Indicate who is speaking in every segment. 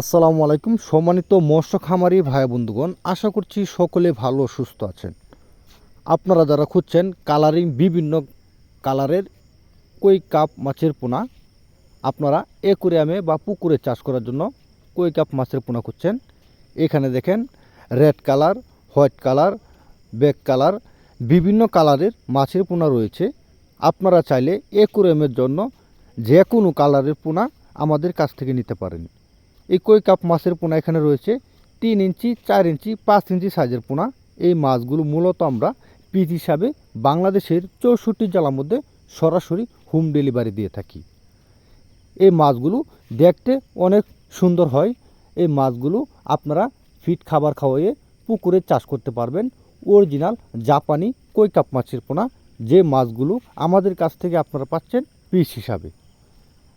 Speaker 1: আসসালামু আলাইকুম। সম্মানিত মৎস্য খামারি ভাই বন্ধুগণ, আশা করছি সকলে ভালো সুস্থ আছেন। আপনারা যারা খুঁজছেন, কালারিং বিভিন্ন কালারের কই কাপ মাছের পোনা, আপনারা একুরিয়ামে বা পুকুরে চাষ করার জন্য কই কাপ মাছের পোনা খুঁজছেন। এখানে দেখেন, red colour, white colour, black colour, বিভিন্ন কালারের মাছের পোনা রয়েছে। আপনারা চাইলে একুরিয়ামের জন্য যে কোনো কালারের পোনা আমাদের কাছ থেকে নিতে পারেন। এই কই কাপ মাছের পোনা এখানে রয়েছে। তিন ইঞ্চি, চার ইঞ্চি, পাঁচ ইঞ্চি সাইজের পোনা। এই মাছগুলো মূলত আমরা পিস হিসাবে বাংলাদেশের চৌষট্টি জেলার মধ্যে সরাসরি হোম ডেলিভারি দিয়ে থাকি। এই মাছগুলো দেখতে অনেক সুন্দর হয়। এই মাছগুলো আপনারা ফিট খাবার খাওয়াইয়ে পুকুরে চাষ করতে পারবেন। অরিজিনাল জাপানি কই কাপ মাছের পোনা। যে মাছগুলো আমাদের কাছ থেকে আপনারা পাচ্ছেন পিস হিসাবে।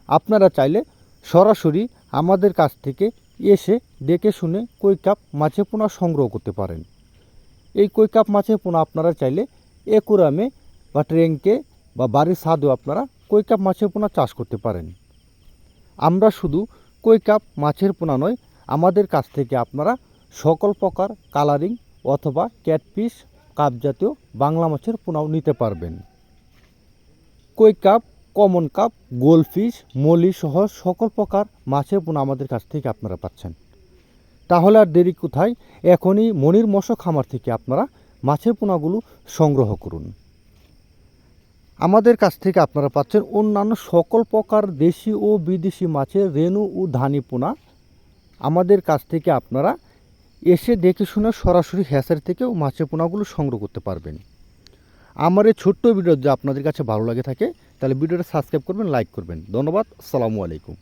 Speaker 1: আপনারা চাইলে সরাসরি আমাদের কাছ থেকে এসে দেখে শুনে কই কাপ মাছের পোনা সংগ্রহ করতে পারেন। এই কই কাপ মাছের পোনা আপনারা চাইলে একুরামে বা ট্রেঙ্কে বা বাড়ির ছাদেও আপনারা কই কাপ মাছের পোনা চাষ করতে পারেন। আমরা শুধু কই কাপ মাছের পোনা নয়, আমাদের কাছ থেকে আপনারা সকল প্রকার কালারিং অথবা ক্যাটপিস কাপ জাতীয় বাংলা মাছের পোনাও নিতে পারবেন। Koi carp common carp, goldfish, molly সহ সকল প্রকার মাছের পোনা আমাদের কাছ থেকে আপনারা পাচ্ছেন। তাহলে আর দেরি কোথায়? এখনই মনির মৎস্য খামার থেকে আপনারা মাছের পোনাগুলো সংগ্রহ করুন। আমাদের কাছ থেকে আপনারা পাচ্ছেন অন্যান্য সকল প্রকার দেশি ও বিদেশি মাছের রেণু ও ধানি পোনা। আমাদের কাছ থেকে আপনারা এসে দেখে শুনে সরাসরি হ্যাসারি থেকেও মাছের পোনাগুলো সংগ্রহ করতে পারবেন। আমার এই ছোট্ট ভিডিও যদি আপনাদের কাছে ভালো লাগে থাকে, তাহলে ভিডিওটা সাবস্ক্রাইব করবেন লাইক করবেন। ধন্যবাদ, আসসালামু আলাইকুম।